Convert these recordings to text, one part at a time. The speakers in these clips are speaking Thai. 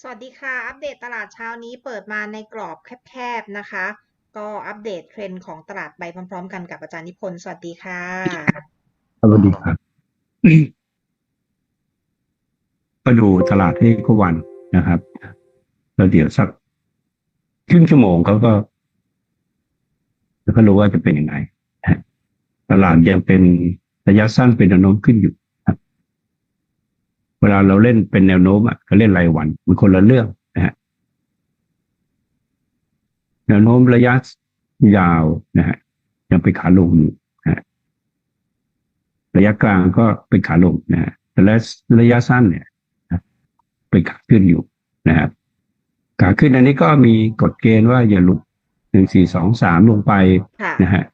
สวัสดีค่ะ อัปเดตตลาดเช้านี้เปิดมาในกรอบแคบๆนะคะ ก็อัปเดตเทรนด์ของตลาดไปพร้อมๆ กันกับอาจารย์นิพนธ์สวัสดีค่ะสวัสดีครับก็ดูตลาดให้ทุกวันนะครับแล้วเดี๋ยวสักครึ่งชั่วโมงเขาก็ก็รู้ว่าจะเป็นยังไงตลาดยังเป็นระยะสั้นเป็นแนวโน้มขึ้นอยู่ วลาเราเล่นเป็นแนวโน้มอะก็เล่นรายวันมันคนละเรื่องนะฮะแนวโน้มระยะยาวนะฮะยังเป็นขาลงอยู่นะฮะระยะกลางก็เป็นขาลงนะฮะแต่ระระยะสั้นเนี่ยนะเป็นขาขึ้นอยู่นะครับขาขึ้นอันนี้ก็มีกฎเกณฑ์ว่าอย่าหลุดหนึ่งสี่สองสามลงไปค่ะนะฮะ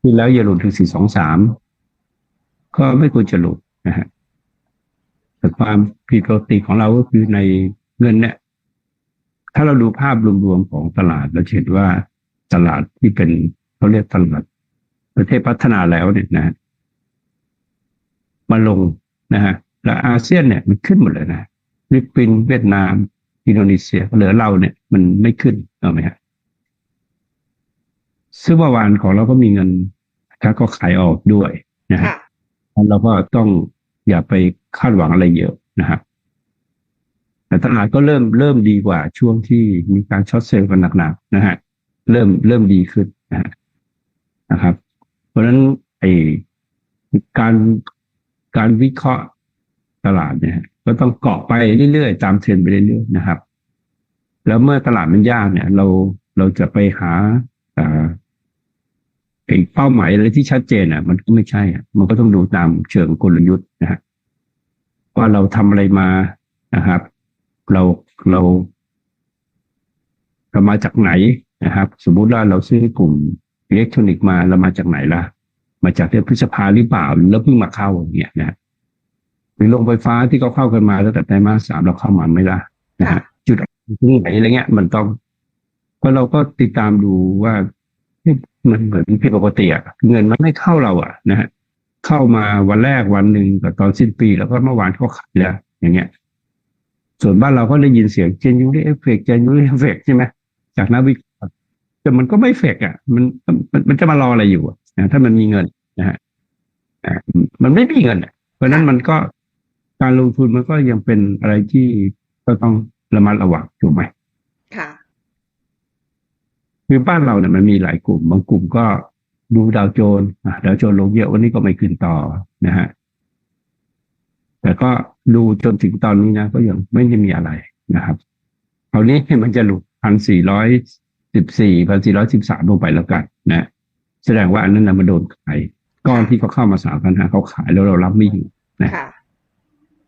ขึ้นแล้วอย่าหลุดถึงสี่สองสามก็ไม่ควรจะหลุดนะฮะ แต่ความผิดปกติของเราก็คือในเงินเนี่ยถ้าเราดูภาพรวมๆของตลาดเราจะเห็นว่าตลาดที่เป็นเขาเรียกตลาดประเทศพัฒนาแล้วเนี่ยนะฮะมาลงนะฮะแล้วอาเซียนเนี่ยมันขึ้นหมดเลยนะฟิลิปปินส์เวียดนาม อินโดนีเซียเหลือเราเนี่ย มันไม่ขึ้นเอาไหมฮะซึ่งเมื่อวานของเราก็มีเงินครับก็ขายออกด้วยนะฮะค่ะเราก็ต้องอย่าไป คาดหวังอะไรเยอะนะครับแต่ตลาดก็เริ่มเริ่มดีกว่าช่วงที่มีการช็อตเซลล์กันหนักๆนะฮะเริ่มเริ่มดีขึ้นนะฮะนะครับ เพราะฉะนั้นไอการการวิเคราะห์ตลาดเนี่ยก็ต้องเกาะไปเรื่อยๆ ตามเทรนไปเรื่อยๆนะครับ แล้วเมื่อตลาดมันยากเนี่ย เราเราจะไปหาอ่าไอ้เป้าหมายอะไรที่ชัดเจนอะ มันก็ไม่ใช่อะมันก็ต้องดูตามเชิงกลยุทธ์นะฮะ ว่าเราทำอะไรมานะครับ เราเราเรามาจากไหนนะครับ สมมุติว่าเราซื้อกลุ่มอิเล็กทรอนิกส์มาเรามาจากไหนล่ะ มาจากเดือนพฤษภาหรือเปล่าแล้วเพิ่งมาเข้าอย่างเงี้ยนะฮะหรือโรงไฟฟ้าที่เขาเข้ากันมาตั้งแต่ไตรมาสสามเราเข้ามาไม่ได้นะฮะจุดที่ไหนอะไรเงี้ย มันต้องเพราะเราก็ติดตามดูว่าเฮ้ยมันเหมือนผิดปกติอะเงินมันไม่เข้าเราอะนะฮะ เข้ามาวันแรกวันหนึ่งกับตอนสิ้นปี แล้วก็เมื่อวานเขาขายแล้วอย่างเงี้ย ส่วนบ้านเราก็ได้ยินเสียงเจนยูริเอฟเฟกเจนยูริเอฟเฟกใช่ไหมจากนักวิเคราะห์แต่มันก็ไม่เฟกอะมันมันมันจะมารออะไรอยู่อะนะถ้ามันมีเงินนะฮะอ่ามันไม่มีเงินอะเพราะฉะนั้นมันก็การลงทุนมันก็ยังเป็นอะไรที่ก็ต้องระมัดระวังถูกไหมค่ะ คือบ้านเราเนี่ยมันมีหลายกลุ่ม บางกลุ่มก็ ดูดาวโจนส์อะดาวโจนส์ลงเยอะวันนี้ก็ไม่ขึ้นต่อนะฮะแต่ก็ดูจนถึงตอนนี้นะ ก็ยังไม่ได้มีอะไรนะครับคราวนี้มันจะหลุดพันสี่ร้อยสิบสี่พันสี่ร้อยสิบสามลงไปแล้วกันนะแสดงว่าอันนั้นนะมันโดนขายก้อนที่เขาเข้ามาสามพันห้าเขาขายแล้วเรารับไม่อยู่ค่ะ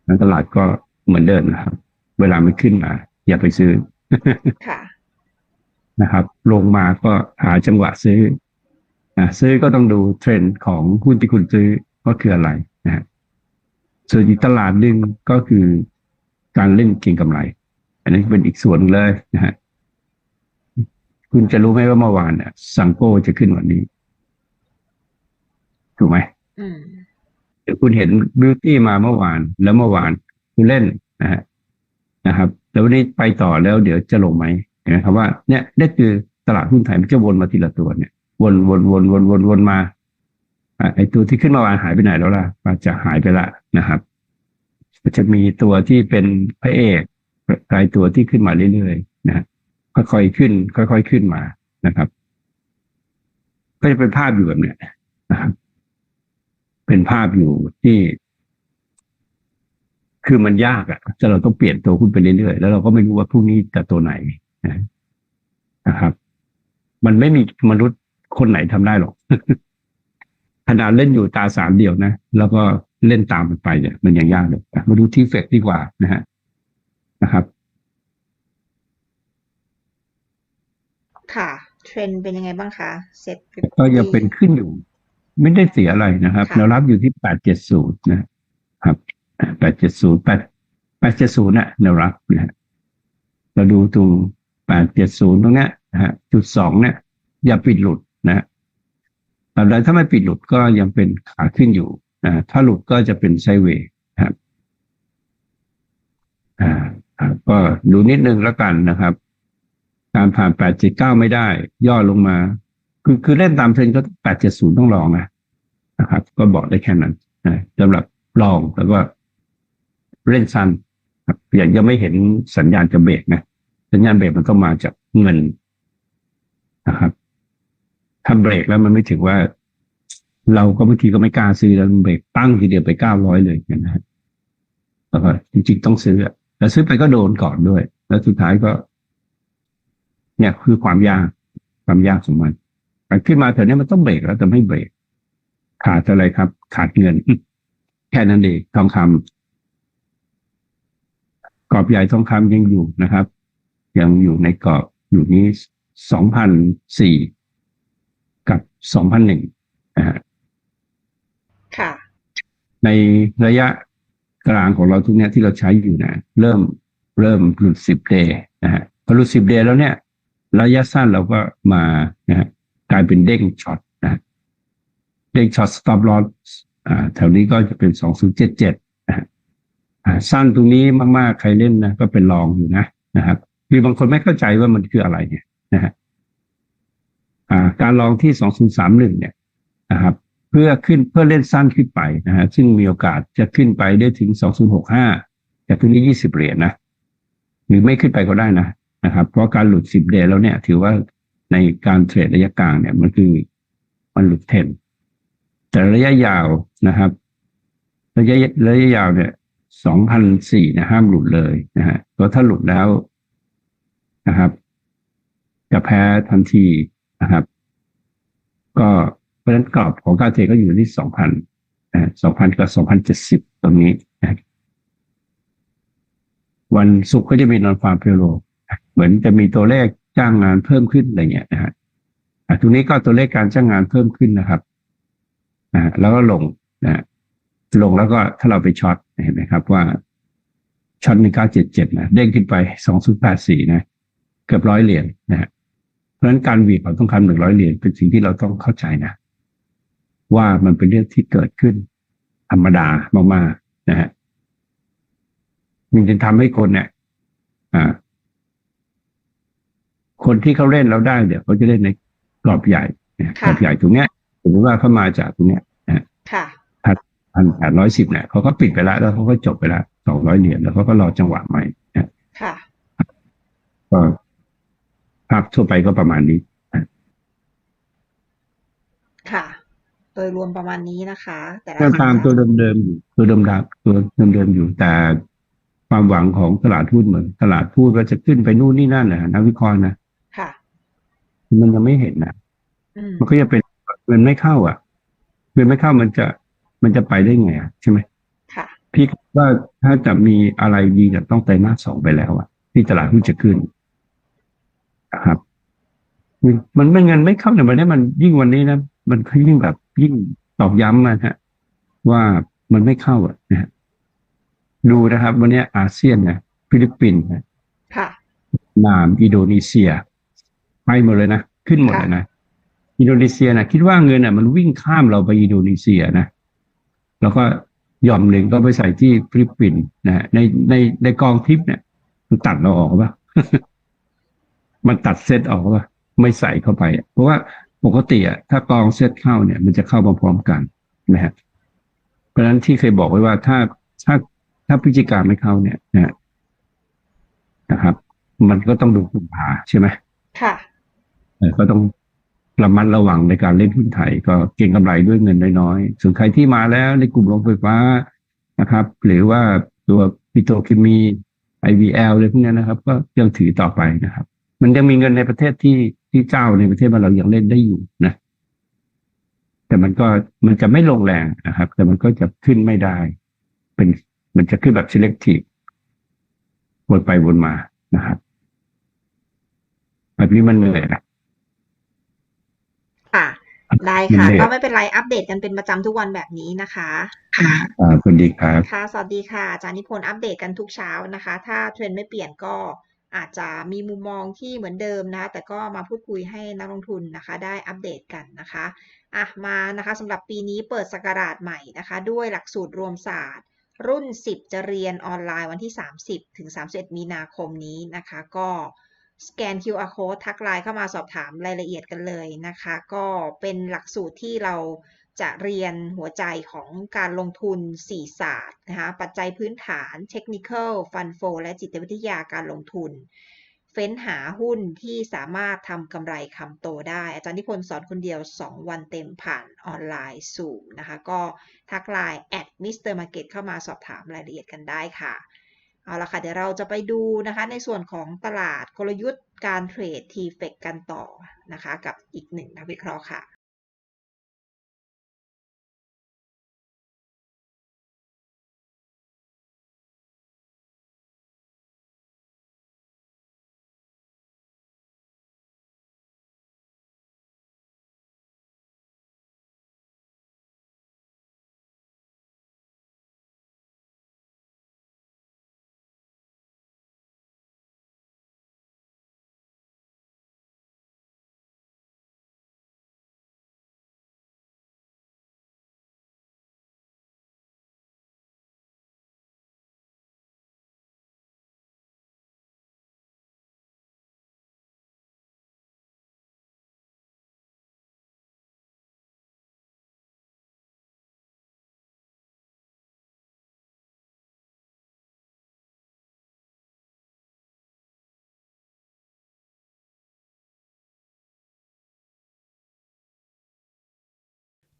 นั้นตลาดก็เหมือนเดิมนะครับ เวลามันขึ้นมา อย่าไปซื้อค่ะนะครับ ลงมาก็หาจังหวะซื้อ นะซื้อก็ต้องดูเทรนด์ของหุ้นที่คุณซื้อว่าคืออะไรนะฮะส่วนอีกตลาดหนึ่งก็คือการเล่นเก็งกำไร อันนี้เป็นอีกส่วนหนึ่งเลยนะฮะคุณจะรู้ไหมว่าเมื่อวานเนี่ยสังโก้จะขึ้นวันนี้ ถูกไหมอืมเดี๋ยวคุณเห็นบิวตี้มาเมื่อวาน แล้วเมื่อวานคุณเล่นนะฮะนะครับ แล้ววันนี้ไปต่อแล้วเดี๋ยวจะลงไหมเห็นไหมครับว่าเนี่ยนี่คือตลาดหุ้นไทยมันจะวนมาทีละตัวเนี่ย วนวนวนวนวนวนมาไอตัวที่ขึ้นเมื่อวานหายไปไหนแล้วล่ะอาจจะหายไปละนะครับจะมีตัวที่เป็นพระเอกรายตัวที่ขึ้นมาเรื่อยๆนะค่อยๆขึ้น ค่อย ๆขึ้นมานะครับ ก็จะเป็นภาพอยู่แบบเนี้ยนะครับ เป็นภาพอยู่ที่ คือมันยากอะ่ะจะเราต้องเปลี่ยนตัวหุ้นไปเรื่อยๆแล้วเราก็ไม่รู้ว่าพรุ่งนี้จะตัวไหนนะนะครับ มันไม่มีมนุษย์ คนไหนทำได้หรอกขนาดเล่นอยู่ตาสามเดียวนะ แล้วก็เล่นตามมันไปเนี่ยมันยังยากเลยอะมาดูที่เฟกดีกว่านะฮะนะครับ ค่ะ เทรนด์เป็นยังไงบ้างคะเซ็ตก็ยังเป็นขึ้นอยู่ ไม่ได้เสียอะไรนะครับค่ะแนวรับอยู่ที่แปดเจ็ดศูนย์นะครับแปดเจ็ดศูนย์แปดแปดเจ็ดศูนย์น่ะแนวรับนะฮะเราดูตรงแปดเจ็ดศูนย์ตรงเนี้ยนะฮะจุดสองเนี่ยอย่าปิดหลุดนะฮะ ตราบใดถ้าไม่ปิดหลุดก็ยังเป็นขาขึ้นอยู่นะถ้าหลุดก็จะเป็นไซเวย์ครับอ่าก็ดูนิดนึงแล้วกันนะครับ การผ่าน879ไม่ได้ ย่อลงมา คือคือเล่นตามเทรนด์ก็870ต้องลองนะนะครับ ก็บอกได้แค่นั้นนะสำหรับลองแล้วก็เล่นสั้นครับอย่างยังไม่เห็นสัญญาณจะเบรกนะ สัญญาณเบรกมันต้องมาจากเงินนะครับ ถ้าเบรกแล้วมันไม่ถึงว่า เราก็บางทีก็ไม่กล้าซื้อแล้วมันเบรกตั้งทีเดียวไปเก้าร้อยเลยนะฮะแล้วก็จริงๆต้องซื้ออะแต่ซื้อไปก็โดนก่อนด้วย แล้วสุดท้ายก็ เนี่ยคือความยากความยากของมันขึ้นมาแถวเนี้ยมันต้องเบรกแล้วแต่ไม่เบรก ขาดอะไรครับ ขาดเงิน แค่นั้นเองทองคำกรอบใหญ่ทองคำยังอยู่นะครับ ยังอยู่ในกรอบอยู่นี้สองพันสี่ กับสองพันหนึ่งนะฮะค่ะ ในระยะกลางของเราทุกเนี้ยที่เราใช้อยู่นะ เริ่มเริ่มหลุดสิบเดย์นะฮะพอหลุดสิบเดย์แล้วเนี่ย ระยะสั้นเราก็มานะฮะกลายเป็นเด้งช็อตนะฮะเด้งช็อตสต็อปลอสอ่าแถวนี้ก็จะเป็นสองศูนย์เจ็ดเจ็ดนะฮะอ่าสั้นตรงนี้มากๆ ใครเล่นนะก็เป็นลองอยู่นะนะครับคือบางคนไม่เข้าใจว่ามันคืออะไรเนี่ยนะฮะอ่า การลองที่สองศูนย์สามหนึ่งเนี่ยนะครับเพื่อขึ้นเพื่อเล่นสั้นขึ้นไปนะฮะซึ่งมีโอกาสจะขึ้นไปได้ถึง 2065 จากตรงนี้20 เหรียญนะหรือไม่ขึ้นไปก็ได้นะนะครับ เพราะการหลุด 10 เดย์แล้วเนี่ยถือว่าในการเทรดระยะกลางเนี่ยมันคือมันหลุดเทนแต่ระยะยาวนะครับ ระยะระยะยาวเนี่ย 2,004เนี่ยห้ามหลุดเลยนะฮะเพราะถ้าหลุดแล้วนะครับ จะแพ้ทันที นะครับ ก็เพราะฉะนั้นกรอบของการเทรดก็อยู่ที่สองพันสองพันกับสองพันเจ็ดสิบตรงนี้นะวันศุกร์ก็จะมีนอนฟาร์มเพโลเหมือนจะมีตัวเลขจ้างงานเพิ่มขึ้นอะไรเงี้ยนะฮะตรงนี้ก็ตัวเลขการจ้างงานเพิ่มขึ้นนะครับนะแล้วก็ลงนะลงแล้วก็ถ้าเราไปช็อตเห็นไหมครับว่าช็อตหนึ่งเก้าเจ็ดเจ็ดนะเด้งขึ้นไปสองศูนย์แปดสี่นะ เกือบร้อยเหรียญนะฮะ ราะฉะนั้นการหวีดของทองคำหนึ่งร้อยเหรียญเป็นสิ่งที่เราต้องเข้าใจนะ ว่ามันเป็นเรื่องที่เกิดขึ้น ธรรมดามากๆนะฮะมันจะทำให้คนเนี่ยอ่า คนที่เขาเล่นเราได้เดี๋ยวเขาจะเล่นในกรอบใหญ่นะกรอบใหญ่ตรงเนี้ยสมมติว่าเขามาจากตรงเนี้ยนะค่ะพันแปดร้อยสิบเนี่ยเขาก็ปิดไปแล้วแล้วเขาก็จบไปแล้วสองร้อยเหรียญแล้วเขาก็รอจังหวะใหม่นะ ค่ะ ก็ภาพทั่วไปก็ประมาณนี้ค่ะ โดยรวมประมาณนี้นะคะแต่ละก็ตามสินตัวทรัพย์เดิมๆอยู่ตัวเดิมๆตัวเดิมๆอยู่แต่ความหวังของตลาดหุ้นเหมือน ตลาดพูดว่าจะขึ้นไปนู่นนี่นั่นนะนักวิเคราะห์นะค่ะ มันยังไม่เห็นนะอืมมันก็จะเป็นเงินไม่เข้า อะเงินไม่เข้ามันจะมันจะไปได้ไงอะใช่ไหมค่ะพี่คิดว่าถ้าจะมีอะไรดีจะต้องไตรมาสสองไปแล้วอะที่ตลาดหุ้นจะขึ้นนะ ครับมันมันไม่เงินไม่เข้าเนี่ยวันนี้มันยิ่งวันนี้นะมันยิ่งแบบยิ่งตอกย้ำนะฮะว่ามันไม่เข้าอะนะฮะดูนะครับ วันนี้อาเซียนนะฟิลิปปินส์นะค่ะนามอินโดนีเซียไปหมดเลยนะขึ้นหมดเลยนะอินโดนีเซียนะคิดว่าเงินน่ะมันวิ่งข้ามเราไปอินโดนีเซียนะแล้วก็หย่อมหนึ่งก็ไปใส่ที่ฟิลิปปินส์นะฮะในในในกองทิปเนี่ยมันตัดเราออกป่ะ มันตัดเซตออกป่ะไม่ใส่เข้าไปอะเพราะว่าปกติอะถ้ากองเซตเข้าเนี่ย มันจะเข้ามาพร้อมกันนะฮะเพราะฉะนั้นที่เคยบอกไว้ว่าถ้าถ้าถ้าพฤศจิกาไม่เข้าเนี่ยนะฮะนะครับ มันก็ต้องดูกุมภาใช่ไหมค่ะเออก็ต้องระมัดระวังในการเล่นหุ้นไทย ก็เก็งกำไรด้วยเงินน้อยๆส่วนใครที่มาแล้วในกลุ่มโรงไฟฟ้านะครับ หรือว่าตัวปิโตรเคมี IVL อะไรพวกเนี้ยนะครับ ก็ยังถือต่อไปนะครับ มันยังมีเงินในประเทศที่ที่เจ้าในประเทศบ้านเรายังเล่นได้อยู่นะ แต่มันก็มันจะไม่ลงแรงนะครับ แต่มันก็จะขึ้นไม่ได้ เป็นมันจะขึ้นแบบ selective วนไปวนมานะครับแบบนี้มันเหนื่อยนะค่ะได้ค่ะยินดีก็ไม่เป็นไรอัปเดตกันเป็นประจำทุกวันแบบนี้นะคะอ่าสวัสดีครับ ค่ะ สวัสดีค่ะอาจารย์นิพนธ์อัปเดตกันทุกเช้านะคะ ถ้าเทรนด์ไม่เปลี่ยนก็ อาจจะมีมุมมองที่เหมือนเดิมนะคะแต่ก็มาพูดคุยให้นักลงทุนนะคะ ได้อัปเดตกันนะคะอะมานะคะสำหรับปีนี้เปิดสกราชใหม่นะคะ ด้วยหลักสูตรรวมศาสตร์ รุ่น 10 จะเรียนออนไลน์วันที่ 30 ถึง 31 มีนาคมนี้นะคะ ก็สแกน QR code ทักไลน์เข้ามาสอบถามรายละเอียดกันเลยนะคะ ก็เป็นหลักสูตรที่เรา จะเรียนหัวใจของการลงทุน 4 ศาสตร์นะคะปัจจัยพื้นฐาน Technical Fund Flow และจิตวิทยาการลงทุน เฟ้นหาหุ้นที่สามารถทำกำไรคำโตได้ อาจารย์นิพนธ์สอนคนเดียว 2 วันเต็มผ่านออนไลน์สูมนะคะก็ทักไลน์ at Mr. Market เข้ามาสอบถามรายละเอียดกันได้ค่ะเอาละค่ะ เดี๋ยวเราจะไปดูนะคะในส่วนของตลาดกลยุทธ์การเทรด t f e c กันต่อนะคะ กับอีกหนึ่งนักวิเคราะห์ค่ะ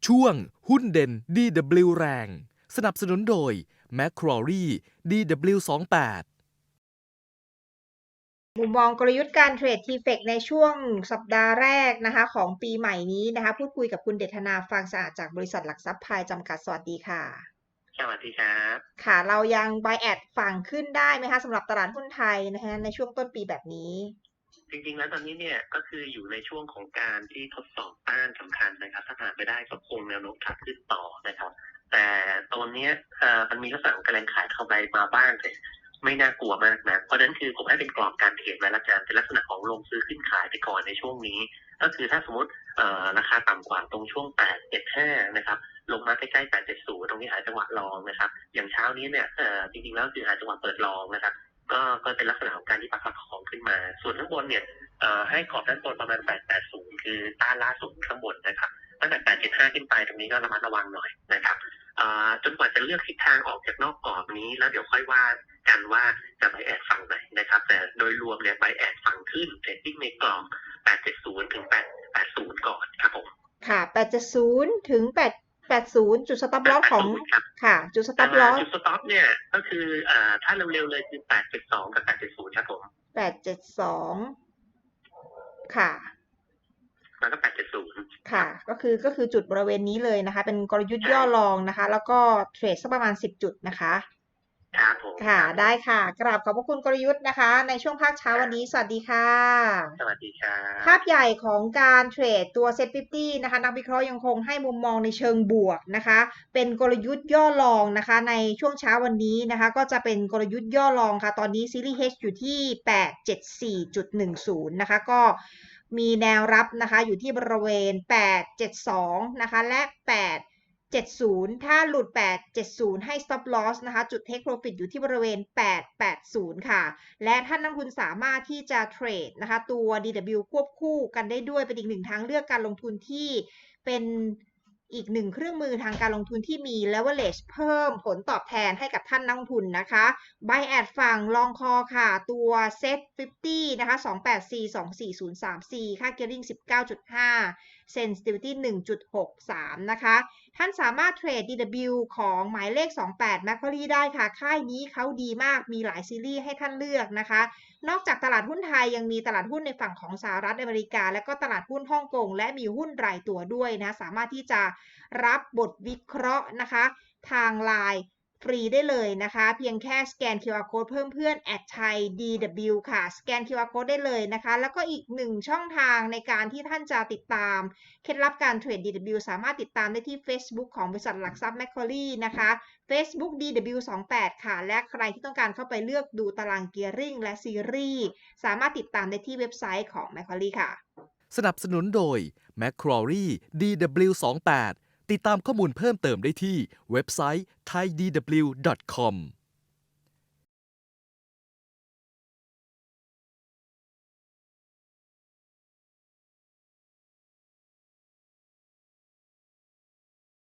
ช่วงหุ้นเด่น DW แรง สนับสนุนโดย m c q u a r i e DW28 มุมมองกลยุทธ์การเทรด t f e c ในช่วงสัปดาห์แรกนะคะ ของปีใหม่นี้นะคะ พูดคุยกับคุณเดชนาฟังสะอาดจากบริษัทหลักทรัพย์พายจำกัดสวัสดีค่ะ สวัสดีครับ ค่ะเรายัง buy at ฝั่งขึ้นได้ไหมคะสำหรับตลาดหุ้นไทยนะคะในช่วงต้นปีแบบนี้ จริงๆแล้วตอนนี้เนี่ยก็คืออยู่ในช่วงของการที่ทดสอบต้านสำคัญนะครับ ถ้าผ่านไปได้ก็คงแนวโน้มขาขึ้นต่อนะครับ แต่ตอนนี้เอ่อมันมีลักษณะของการแรงขายเข้าไปมาบ้างแต่ไม่น่ากลัวมากนะเพราะนั้นคือผมให้เป็นกรอบการเทรดไว้ละกันเป็นลักษณะของลงซื้อขึ้นขายไปก่อนในช่วงนี้ ก็คือถ้าสมมติเอ่อราคาต่ำกว่าตรงช่วง 8 7 5 นะครับ ลงมาใกล้ๆ 8 7 0 ตรงนี้หาจังหวะลองนะครับ อย่างเช้านี้เนี่ยเอ่อจริงๆแล้วคือหาจังหวะเปิดลองนะครับ ก็ก็เป็นลักษณะของการที่ประคับประคองขึ้นมา ส่วนข้างบนเนี่ยให้ขอบด้านบนประมาณ 880 คือต้านล่าสุดข้างบนนะครับตั้งแต่ 875 ขึ้นไปตรงนี้ก็ระมัดระวังหน่อยนะครับจนกว่าจะเลือกทิศทางออกจากนอกกรอบนี้ แล้วเดี๋ยวค่อยว่ากันว่าจะไปแอดฝั่งไหนนะครับ แต่โดยรวมเนี่ยไปแอดฝั่งขึ้นเทรดดิ้งในกรอบ 870 ถึง 880 ก่อนครับผม ค่ะ 870 ถึง 880 จุด stop loss ของ880ครับค่ะ จุด stop loss จุดสต็อปเนี่ย ก็คือเอ่อถ้าเร็วๆเลยคือ872กับ870ครับผม872ค่ะแล้วก็870ค่ะ ก็คือก็คือจุดบริเวณนี้เลยนะคะ เป็นกลยุทธ์ย่อรองนะคะ แล้วก็เทรดสักประมาณ 10 จุดนะคะ ครับผมค่ะ ได้ค่ะ กราบขอบพระคุณกลยุทธ์นะคะ ในช่วงภาคเช้าวันนี้ สวัสดีค่ะ สวัสดีครับภาพใหญ่ของการเทรดตัวเซ็ต50นะคะ นักวิเคราะห์ยังคงให้มุมมองในเชิงบวกนะคะ เป็นกลยุทธ์ย่อรองนะคะ ในช่วงเช้าวันนี้นะคะ ก็จะเป็นกลยุทธ์ย่อรองค่ะ ตอนนี้ซีรีส์ H อยู่ที่ 874.10 นะคะ ก็มีแนวรับนะคะ อยู่ที่บริเวณ 872 นะคะ และ 70 ถ้าหลุด 870 ให้ stop loss นะคะ จุด take profit อยู่ที่บริเวณ 880 ค่ะ และท่านนักลงทุนสามารถที่จะเทรดนะคะ ตัว DW ควบคู่กันได้ด้วย เป็นอีกหนึ่งทางเลือกการลงทุนที่เป็นอีกหนึ่งเครื่องมือทางการลงทุนที่มี leverage เพิ่มผลตอบแทนให้กับท่านนักลงทุนนะคะ buy at ฝั่งลองคอค่ะ ตัว set 50 นะคะ 284 24034 ค่า gearing 19.5 sensitivity 1.63 นะคะ ท่านสามารถเทรด DW ของหมายเลข 28 m a c q u a r i e ได้ค่ะ ค่ายนี้เขาดีมาก มีหลายซีรีส์ให้ท่านเลือกนะคะ นอกจากตลาดหุ้นไทยยังมีตลาดหุ้นในฝั่งของสหรัฐอเมริกา และก็ตลาดหุ้นฮ่องกง และมีหุ้นรายตัวด้วยนะ สามารถที่จะรับบทวิเคราะห์นะคะ ทางไลน์ ฟรีได้เลยนะคะ เพียงแค่สแกน QR code เพิ่มเพื่อนแอดไทย DW ค่ะ สแกน QR code ได้เลยนะคะ แล้วก็อีกหนึ่งช่องทางในการที่ท่านจะติดตาม เคล็ดลับการเทรด DW สามารถติดตามได้ที่ Facebook ของบริษัทหลักทรัพย์ m a c q u a r i e นะคะ Facebook DW28 ค่ะ และใครที่ต้องการเข้าไปเลือกดูตารางเกียร์ริงและซีรีส์สามารถติดตามได้ที่เว็บไซต์ของ m a c q u a r i e ค่ะ สนับสนุนโดย m c q u a r i e DW28 ติดตามข้อมูลเพิ่มเติมได้ที่เว็บไซต์ thaidw.com